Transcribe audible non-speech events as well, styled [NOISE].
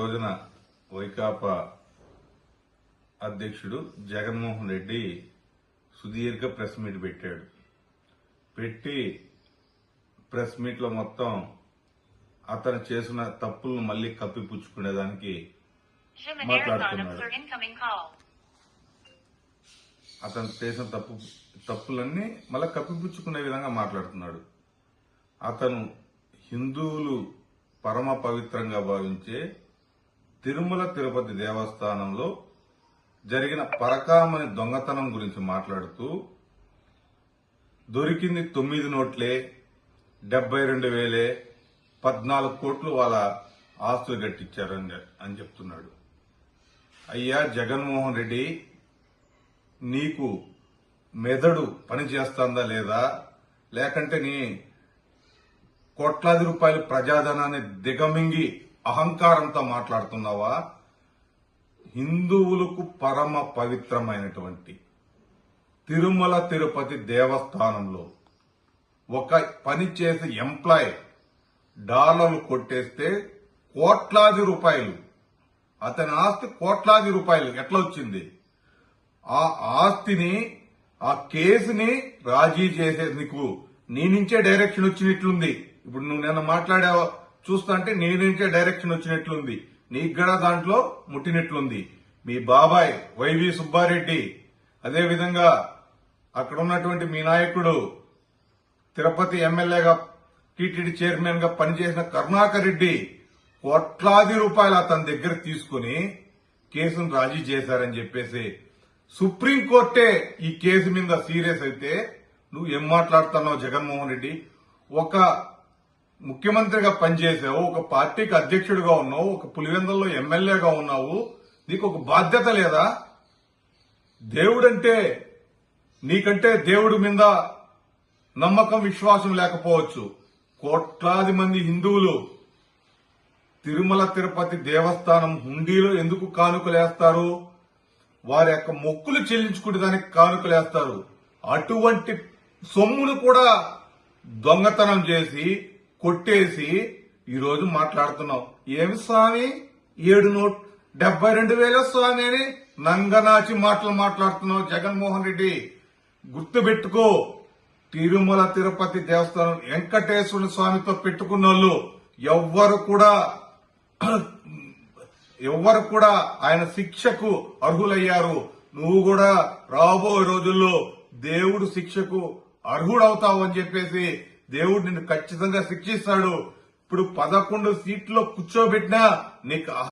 రోజున వైకాపా అధ్యక్షుడు జగన్మోహన్ రెడ్డి సుదీర్ఘ ప్రెస్ మీట్ పెట్టాడు. పెట్టి ప్రెస్ మీట్లో మొత్తం అతను చేసిన తప్పులను మళ్ళీ కప్పిపుచ్చుకునేదానికి మాట్లాడుతున్నాడు. అతను చేసిన తప్పు తప్పులన్నీ మళ్ళీ కప్పిపుచ్చుకునే విధంగా మాట్లాడుతున్నాడు. అతను హిందువులు పరమ పవిత్రంగా భావించే తిరుమల తిరుపతి దేవస్థానంలో జరిగిన పరకామని దొంగతనం గురించి మాట్లాడుతూ దొరికింది తొమ్మిది నోట్లే డెబ్బై రెండు వేలే పద్నాలుగు కోట్లు వాళ్ళ ఆస్తులు గట్టించారని అని చెప్తున్నాడు. అయ్యా జగన్మోహన్ రెడ్డి నీకు మెదడు పనిచేస్తుందా లేదా? లేకంటే నీ కోట్లాది రూపాయల ప్రజాధనాన్ని దిగమింగి అహంకారంతో మాట్లాడుతున్నావా? హిందువులకు పరమ పవిత్రమైనటువంటి తిరుమల తిరుపతి దేవస్థానంలో ఒక పని చేసే ఎంప్లాయ్ డాలర్లు కొట్టేస్తే కోట్లాది రూపాయలు. అతని ఆస్తి కోట్లాది రూపాయలు. ఎట్లా వచ్చింది? ఆ ఆస్తిని ఆ కేసుని రాజీ చేసే నీకు నీ నుంచే డైరెక్షన్ వచ్చినట్లుంది. ఇప్పుడు నువ్వు నిన్న మాట్లాడావు? చూస్తా అంటే నీ నుంచే డైరెక్షన్ వచ్చినట్లుంది. నీకు కూడా దాంట్లో ముట్టినట్లుంది. మీ బాబాయ్ వైవి సుబ్బారెడ్డి. అదేవిధంగా అక్కడ ఉన్నటువంటి మీ నాయకుడు తిరుపతి ఎమ్మెల్యేగా టీటీడీ చైర్మన్గా పనిచేసిన కరుణాకర్ రెడ్డి కోట్లాది రూపాయలు అతని దగ్గర తీసుకుని కేసును రాజీ చేశారని చెప్పేసి సుప్రీంకోర్టే ఈ కేసు మీద సీరియస్ అయితే నువ్వు ఏం మాట్లాడుతున్నావు జగన్మోహన్ రెడ్డి? ఒక ముఖ్యమంత్రిగా పనిచేసావు ఒక పార్టీకి అధ్యక్షుడిగా ఉన్నావు ఒక పులివెందుల్లో ఎమ్మెల్యేగా ఉన్నావు నీకు ఒక బాధ్యత లేదా? దేవుడంటే నీకంటే దేవుడి మీద నమ్మకం విశ్వాసం లేకపోవచ్చు. కోట్లాది మంది హిందువులు తిరుమల తిరుపతి దేవస్థానం హుండీలో ఎందుకు కానుకలేస్తారు వారి యొక్క మొక్కులు చెల్లించుకునే దానికి కానుకలేస్తారు అటువంటి సొమ్మును కూడా దొంగతనం చేసి కొట్టేసి ఈరోజు మాట్లాడుతున్నాం ఏమి స్వామి? ఏడు నోట్ డెబ్బై రెండు వేల స్వామి అని నంగనాచి మాటలు మాట్లాడుతున్నావు జగన్మోహన్ రెడ్డి. గుర్తుపెట్టుకో తిరుమల తిరుపతి దేవస్థానం వెంకటేశ్వర స్వామితో పెట్టుకున్న వాళ్ళు ఎవ్వరు కూడా [CLEARS THROAT] ఎవ్వరు కూడా ఆయన శిక్షకు అర్హులయ్యారు. నువ్వు కూడా రాబోయే రోజుల్లో దేవుడు శిక్షకు అర్హుడవుతావు అని చెప్పేసి దేవుడు నిన్ను ఖచ్చితంగా శిక్షిస్తాడు. ఇప్పుడు పదకొండు సీట్లో కూర్చోబెట్టినా నీకు